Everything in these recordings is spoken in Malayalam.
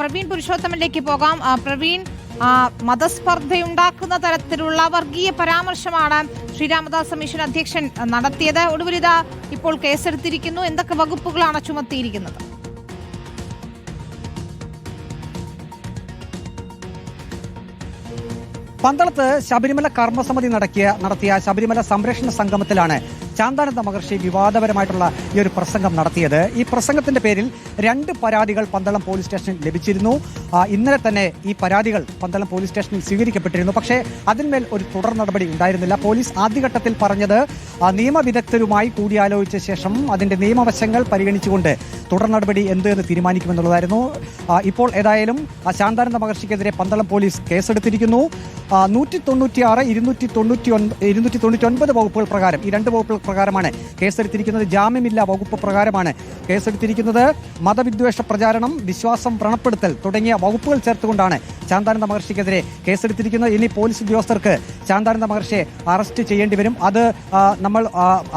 പ്രവീൺ പുരുഷോത്തമനിലേക്ക് പോകാം. പ്രവീൺ മതസ്പർദ്ധയുണ്ടാക്കുന്ന തരത്തിലുള്ള വർഗീയ പരാമർശമാണ് ശ്രീരാമദാസ് മിഷൻ അധ്യക്ഷൻ നടത്തിയത്. ഒടുവിൽ ഇതാ ഇപ്പോൾ കേസെടുത്തിരിക്കുന്നു. എന്തൊക്കെ വകുപ്പുകളാണ് ചുമത്തിയിരിക്കുന്നത്? പന്തളത്ത് ശബരിമല കർമ്മസമിതി നടക്കിയ നടത്തിയ ശബരിമല സംരക്ഷണ സംഗമത്തിലാണ് ശാന്താനന്ദ മഹർഷി വിവാദപരമായിട്ടുള്ള ഈ ഒരു പ്രസംഗം നടത്തിയത്. ഈ പ്രസംഗത്തിന്റെ പേരിൽ രണ്ട് പരാതികൾ പന്തളം പോലീസ് സ്റ്റേഷനിൽ ലഭിച്ചിരുന്നു. ഇന്നലെ തന്നെ ഈ പരാതികൾ പന്തളം പോലീസ് സ്റ്റേഷനിൽ സ്വീകരിക്കപ്പെട്ടിരുന്നു. പക്ഷേ അതിന്മേൽ ഒരു തുടർ നടപടി ഉണ്ടായിരുന്നില്ല. പോലീസ് ആദ്യഘട്ടത്തിൽ പറഞ്ഞത് നിയമവിദഗ്ധരുമായി കൂടിയാലോചിച്ച ശേഷം അതിന്റെ നിയമവശങ്ങൾ പരിഗണിച്ചുകൊണ്ട് തുടർ നടപടി എന്ത് എന്ന് തീരുമാനിക്കുമെന്നുള്ളതായിരുന്നു. ഇപ്പോൾ ഏതായാലും ശാന്താനന്ദ മഹർഷിക്കെതിരെ പന്തളം പോലീസ് കേസെടുത്തിരിക്കുന്നു. നൂറ്റി തൊണ്ണൂറ്റി ആറ് ഇരുന്നൂറ്റി തൊണ്ണൂറ്റി ഇരുന്നൂറ്റി തൊണ്ണൂറ്റി ഒൻപത് വകുപ്പുകൾ പ്രകാരം ഈ രണ്ട് വകുപ്പുകൾ പ്രകാരമാണ് കേസെടുത്തിരിക്കുന്നത്. ജാമ്യമില്ല വകുപ്പ് പ്രകാരമാണ് കേസെടുത്തിരിക്കുന്നത്. മതവിദ്വേഷ പ്രചാരണം വിശ്വാസം വ്രണപ്പെടുത്തൽ തുടങ്ങിയ വകുപ്പുകൾ ചേർത്തുകൊണ്ടാണ് ശാന്താനന്ദ മഹർഷിക്കെതിരെ കേസെടുത്തിരിക്കുന്നത്. ഇനി പോലീസ് ഉദ്യോഗസ്ഥർക്ക് ശാന്താനന്ദ മഹർഷിയെ അറസ്റ്റ് ചെയ്യേണ്ടി വരും. അത് നമ്മൾ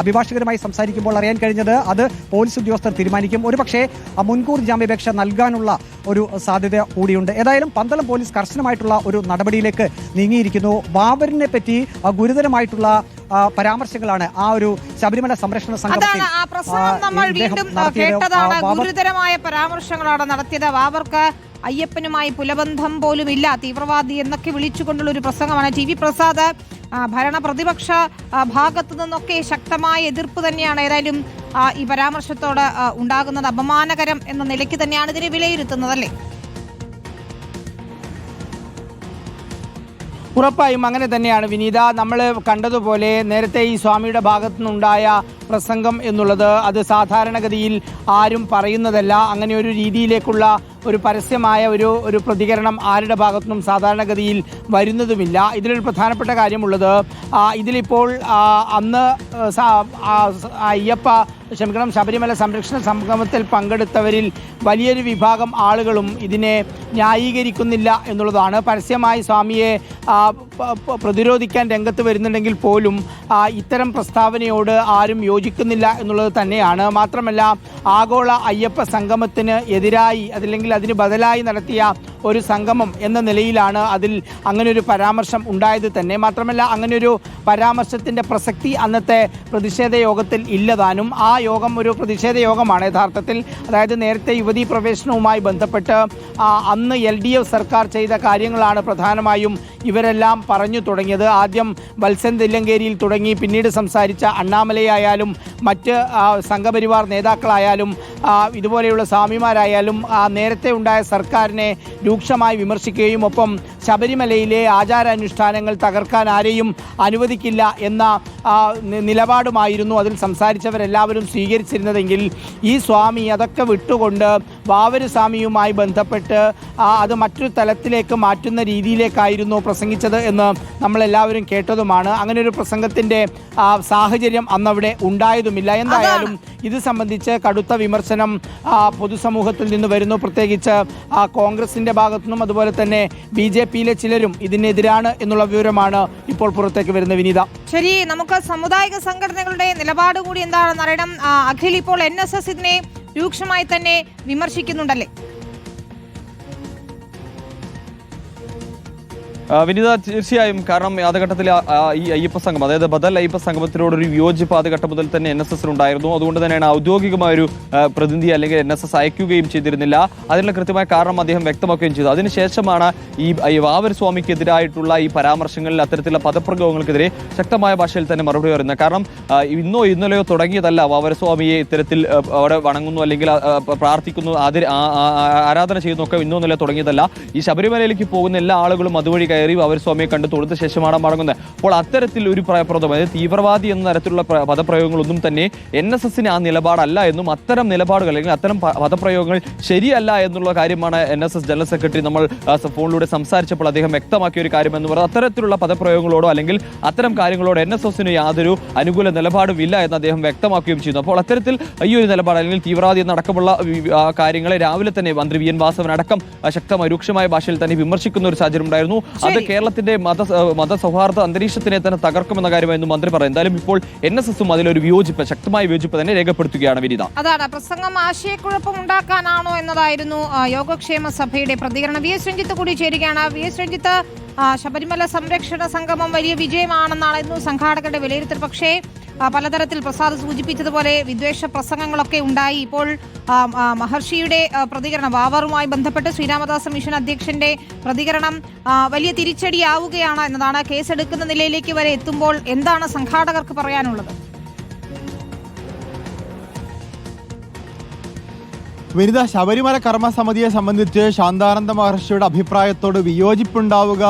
അഭിഭാഷകരുമായി സംസാരിക്കുമ്പോൾ അറിയാൻ കഴിഞ്ഞത് അത് പോലീസ് ഉദ്യോഗസ്ഥർ തീരുമാനിക്കും. ഒരുപക്ഷെ പക്ഷേ മുൻകൂർ ജാമ്യപേക്ഷ നൽകാനുള്ള ഒരു സാധ്യത കൂടിയുണ്ട്. ഏതായാലും പന്തളം പോലീസ് കർശനമായിട്ടുള്ള ഒരു നടപടിയിലേക്ക് നീങ്ങിയിരിക്കുന്നു. ബാബറിനെ പറ്റി ഗുരുതരമായിട്ടുള്ള പരാമർശങ്ങളാണ് ആ ഒരു ശബരിമല സംരക്ഷണ സംഘം ഗുരുതരമായ പരാമർശങ്ങളാണ് നടത്തിയത്. ബാബർക്ക് അയ്യപ്പനുമായി പുലബന്ധം പോലുമില്ല. തീവ്രവാദി എന്നൊക്കെ വിളിച്ചുകൊണ്ടുള്ള ഒരു പ്രസംഗമാണ് ടി വി പ്രസാദ്. ഭരണ പ്രതിപക്ഷ ഭാഗത്തു നിന്നൊക്കെ ശക്തമായ എതിർപ്പ് തന്നെയാണ് ഏതായാലും ഈ പരാമർശത്തോട് ഉണ്ടാകുന്നത്. അപമാനകരം എന്ന നിലയ്ക്ക് തന്നെയാണ് ഇതിനെ വിലയിരുത്തുന്നത് അല്ലേ? ഉറപ്പായും അങ്ങനെ തന്നെയാണ്. വിനീത നമ്മൾ കണ്ടതുപോലെ നേരത്തെ ഈ സ്വാമിയുടെ ഭാഗത്തു നിന്നുണ്ടായ പ്രസംഗം എന്നുള്ളത് അത് സാധാരണഗതിയിൽ ആരും പറയുന്നതല്ല. അങ്ങനെ ഒരു രീതിയിലേക്കുള്ള ഒരു പരസ്യമായ ഒരു ഒരു പ്രതികരണം ആരുടെ ഭാഗത്തുനിന്നും സാധാരണഗതിയിൽ വരുന്നതുമില്ല. ഇതിലൊരു പ്രധാനപ്പെട്ട കാര്യമുള്ളത് ഇതിലിപ്പോൾ അന്ന് അയ്യപ്പ ക്ഷമിക്കണം ശബരിമല സംരക്ഷണ സംഗമത്തിൽ പങ്കെടുത്തവരിൽ വലിയൊരു വിഭാഗം ആളുകളും ഇതിനെ ന്യായീകരിക്കുന്നില്ല എന്നുള്ളതാണ്. പരസ്യമായി സ്വാമിയെ പ്രതിരോധിക്കാൻ രംഗത്ത് വരുന്നുണ്ടെങ്കിൽ പോലും ഇത്തരം പ്രസ്താവനയോട് ആരും യോജിക്കുന്നില്ല എന്നുള്ളത് തന്നെയാണ്. മാത്രമല്ല ആഗോള അയ്യപ്പ സംഗമത്തിന് എതിരായി അതല്ലെങ്കിൽ അതിന് ബദലായി നടത്തിയ ഒരു സംഗമം എന്ന നിലയിലാണ് അതിൽ അങ്ങനെ ഒരു പരാമർശം ഉണ്ടായത് തന്നെ. മാത്രമല്ല അങ്ങനെ ഒരു പരാമർശത്തിന്റെ പ്രസക്തി അന്നത്തെ പ്രതിഷേധ യോഗത്തിൽ ഇല്ലതാനും ആ യോഗം ഒരു പ്രതിഷേധ യോഗമാണ് യഥാർത്ഥത്തിൽ. അതായത് നേരത്തെ യുവതീ പ്രവേശനവുമായി ബന്ധപ്പെട്ട് അന്ന് എൽ ഡി എഫ് സർക്കാർ ചെയ്ത കാര്യങ്ങളാണ് പ്രധാനമായും ഇവരെല്ലാം പറഞ്ഞു തുടങ്ങിയത്. ആദ്യം വത്സൻ തില്ലങ്കേരിയിൽ തുടങ്ങി പിന്നീട് സംസാരിച്ച അണ്ണാമലയായാലും മറ്റ് സംഘപരിവാർ നേതാക്കളായാലും ഇതുപോലെയുള്ള സ്വാമിമാരായാലും നേരത്തെ ഉണ്ടായ സർക്കാരിനെ രൂക്ഷമായി വിമർശിക്കുകയും ഒപ്പം ശബരിമലയിലെ ആചാരാനുഷ്ഠാനങ്ങൾ തകർക്കാൻ ആരെയും അനുവദിക്കില്ല എന്ന നിലപാടുമായിരുന്നു അതിൽ സംസാരിച്ചവരെല്ലാവരും സ്വീകരിച്ചിരുന്നതെങ്കിൽ ഈ സ്വാമി അതൊക്കെ വിട്ടുകൊണ്ട് വാവര് സ്വാമിയുമായി ബന്ധപ്പെട്ട് അത് മറ്റൊരു തലത്തിലേക്ക് മാറ്റുന്ന രീതിയിലേക്കായിരുന്നു പ്രസംഗിച്ചത് എന്ന് നമ്മളെല്ലാവരും കേട്ടതുമാണ്. അങ്ങനെ ഒരു പ്രസംഗത്തിന്റെ സാഹചര്യം അന്നവിടെ ഉണ്ടായതുമില്ല. എന്തായാലും ഇത് സംബന്ധിച്ച് കടുത്ത വിമർശനം പൊതുസമൂഹത്തിൽ നിന്ന് വരുന്നു. പ്രത്യേകിച്ച് കോൺഗ്രസിന്റെ ഭാഗത്തുനിന്നും അതുപോലെ തന്നെ ബി ജെ പിയിലെ ചിലരും ഇതിനെതിരാണ് എന്നുള്ള വിവരമാണ് ഇപ്പോൾ പുറത്തേക്ക് വരുന്ന വിനീത. ശരി നമുക്ക് സമുദായിക സംഘടനകളുടെ നിലപാട് കൂടി എന്താണെന്ന് അറിയണം അഖിൽ ഇപ്പോൾ എൻ എസ് എസ് ഇതിനെ രൂക്ഷമായി തന്നെ വിമർശിക്കുന്നുണ്ടല്ലേ? വിനിത തീർച്ചയായും കാരണം ആദ്യഘട്ടത്തിൽ ഈ അയ്യപ്പ സംഘം അതായത് ബദൽ അയ്യപ്പ സംഘത്തിനോടൊരു വിയോജിപ്പ് ആദ്യഘട്ടം മുതൽ തന്നെ എൻ എസ് എസിനുണ്ടായിരുന്നു അതുകൊണ്ട് തന്നെയാണ് ഔദ്യോഗികമായ ഒരു പ്രതിനിധി അല്ലെങ്കിൽ എൻ എസ് എസ് അയക്കുകയും ചെയ്തിരുന്നില്ല. അതിനുള്ള കൃത്യമായ കാരണം അദ്ദേഹം വ്യക്തമാക്കുകയും ചെയ്തു. അതിനുശേഷമാണ് ഈ വാവർ സ്വാമിക്കെതിരായിട്ടുള്ള ഈ പരാമർശങ്ങളിൽ അത്തരത്തിലുള്ള പദപ്രയോഗങ്ങൾക്കെതിരെ ശക്തമായ ഭാഷയിൽ തന്നെ മറുപടി പറയുന്നത്. കാരണം ഇന്നോ ഇന്നലെയോ തുടങ്ങിയതല്ല വാവരസ്വാമിയെ ഇത്തരത്തിൽ അവിടെ വണങ്ങുന്നു അല്ലെങ്കിൽ പ്രാർത്ഥിക്കുന്നു ആരാധന ചെയ്യുന്നു ചെയ്യുന്നൊക്കെ ഇന്നോ ഇന്നലെ തുടങ്ങിയതല്ല. ഈ ശബരിമലയിലേക്ക് പോകുന്ന എല്ലാ ആളുകളും അതുവഴി കയറി അവർ സ്വാമിയെ കണ്ട് തൊടുത്ത ശേഷമാണ് മടങ്ങുന്നത്. അപ്പോൾ അത്തരത്തിൽ ഒരു പ്രയപ്രദം അതായത് തീവ്രവാദി എന്ന തരത്തിലുള്ള പ്ര- പദപ്രയോഗങ്ങളൊന്നും തന്നെ എൻ എസ് എസിന് ആ നിലപാടല്ല എന്നും അത്തരം നിലപാടുകൾ അല്ലെങ്കിൽ അത്തരം പദപ്രയോഗങ്ങൾ ശരിയല്ല എന്നുള്ള കാര്യമാണ് N S S general secretary നമ്മൾ ഫോണിലൂടെ സംസാരിച്ചപ്പോൾ അദ്ദേഹം വ്യക്തമാക്കിയ ഒരു കാര്യം എന്ന് പറയുന്നത് അത്തരത്തിലുള്ള പദപ്രയോഗങ്ങളോടോ അല്ലെങ്കിൽ അത്തരം കാര്യങ്ങളോട് എൻ എസ് എസിന് യാതൊരു അനുകൂല നിലപാടും ഇല്ല എന്ന് അദ്ദേഹം വ്യക്തമാക്കുകയും ചെയ്യുന്നു. അപ്പോൾ അത്തരത്തിൽ ഈ ഒരു നിലപാട് അല്ലെങ്കിൽ തീവ്രവാദി എന്നടക്കമുള്ള കാര്യങ്ങളെ രാവിലെ തന്നെ മന്ത്രി വി എൻ വാസവൻ അടക്കം ശക്തമായ രൂക്ഷമായ ഭാഷയിൽ തന്നെ വിമർശിക്കുന്ന ഒരു സാഹചര്യം ഉണ്ടായിരുന്നു. ശരി. കേരളത്തിന്റെ മത മത മതസൗഹാർദ്ദ അന്തരീക്ഷത്തിനെ തന്നെ തകർക്കുമെന്ന കാര്യമായിരുന്നു മന്ത്രി പറയുന്നത് എന്തായാലും ഇപ്പോൾ എൻ എസ് എസും അതിലൊരു വിയോജിപ്പ് ശക്തമായ വിയോജിപ്പ് തന്നെ രേഖപ്പെടുത്തുകയാണ് വിനിത. അതാണ് പ്രസംഗം ആശയക്കുഴപ്പം ഉണ്ടാക്കാനാണോ എന്നതായിരുന്നു യോഗക്ഷേമ സഭയുടെ പ്രതികരണം. വി എസ് രഞ്ജിത്ത് കൂടി ചേരുകയാണ്. വി എസ് രഞ്ജിത്ത് ശബരിമല സംരക്ഷണ സംഗമം വലിയ വിജയമാണെന്നായിരുന്നു സംഘാടകരുടെ വിലയിരുത്തൽ. പക്ഷേ പലതരത്തിൽ പ്രസാദ് സൂചിപ്പിച്ചതുപോലെ വിദ്വേഷ പ്രസംഗങ്ങളൊക്കെ ഉണ്ടായി. ഇപ്പോൾ മഹർഷിയുടെ പ്രതികരണം വാവറുമായി ബന്ധപ്പെട്ട് ശ്രീരാമദാസ മിഷൻ അധ്യക്ഷന്റെ പ്രതികരണം വലിയ തിരിച്ചടിയാവുകയാണ് എന്നതാണ് കേസെടുക്കുന്ന നിലയിലേക്ക് വരെ എത്തുമ്പോൾ എന്താണ് സംഘാടകർക്ക് പറയാനുള്ളത്? വനിത ശബരിമല കർമ്മസമിതിയെ സംബന്ധിച്ച് ശാന്താനന്ദ മഹർഷിയുടെ അഭിപ്രായത്തോട് വിയോജിപ്പുണ്ടാവുക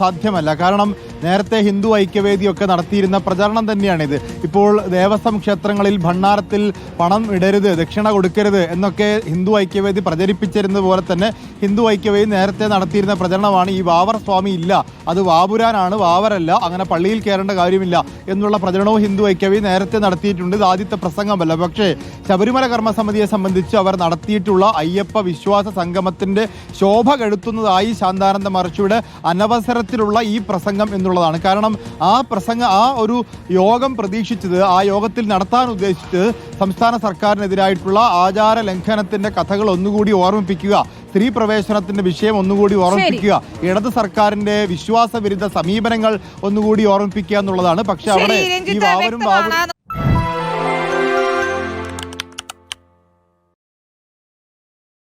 സാധ്യമല്ല. കാരണം നേരത്തെ ഹിന്ദു ഐക്യവേദിയൊക്കെ നടത്തിയിരുന്ന പ്രചരണം തന്നെയാണിത്. ഇപ്പോൾ ദേവസ്വം ക്ഷേത്രങ്ങളിൽ ഭണ്ണാരത്തിൽ പണം ഇടരുത് ദക്ഷിണ കൊടുക്കരുത് എന്നൊക്കെ ഹിന്ദു ഐക്യവേദി പ്രചരിപ്പിച്ചിരുന്നത് പോലെ തന്നെ ഹിന്ദു ഐക്യവേദി നേരത്തെ നടത്തിയിരുന്ന പ്രചരണമാണ് ഈ വാവർ സ്വാമി ഇല്ല. അത് വാപുരാനാണ് വാവരല്ല അങ്ങനെ പള്ളിയിൽ കയറേണ്ട കാര്യമില്ല എന്നുള്ള പ്രചരണവും ഹിന്ദു ഐക്യവേദി നേരത്തെ നടത്തിയിട്ടുണ്ട്. ഇത് ആദ്യത്തെ പ്രസംഗമല്ല. പക്ഷേ ശബരിമല കർമ്മസമിതിയെ സംബന്ധിച്ച് അവർ നടത്തിയിട്ടുള്ള അയ്യപ്പ വിശ്വാസ സംഗമത്തിന്റെ ശോഭ കെടുത്തുന്നതായി ശാന്താനന്ദ മഹർഷിയുടെ അനവസരത്തിലുള്ള ഈ പ്രസംഗം എന്നുള്ളതാണ്. കാരണം ആ പ്രസംഗ ആ ഒരു യോഗം പ്രതീക്ഷിച്ചത് ആ യോഗത്തിൽ നടത്താൻ ഉദ്ദേശിച്ചത് സംസ്ഥാന സർക്കാരിനെതിരായിട്ടുള്ള ആചാര ലംഘനത്തിന്റെ കഥകൾ ഒന്നുകൂടി ഓർമ്മിപ്പിക്കുക സ്ത്രീ പ്രവേശനത്തിന്റെ വിഷയം ഒന്നുകൂടി ഓർമ്മിപ്പിക്കുക ഇടത് സർക്കാരിന്റെ വിശ്വാസ വിരുദ്ധ സമീപനങ്ങൾ ഒന്നുകൂടി ഓർമ്മിപ്പിക്കുക എന്നുള്ളതാണ്. പക്ഷെ അവിടെ ഈ വാവരും വാവരും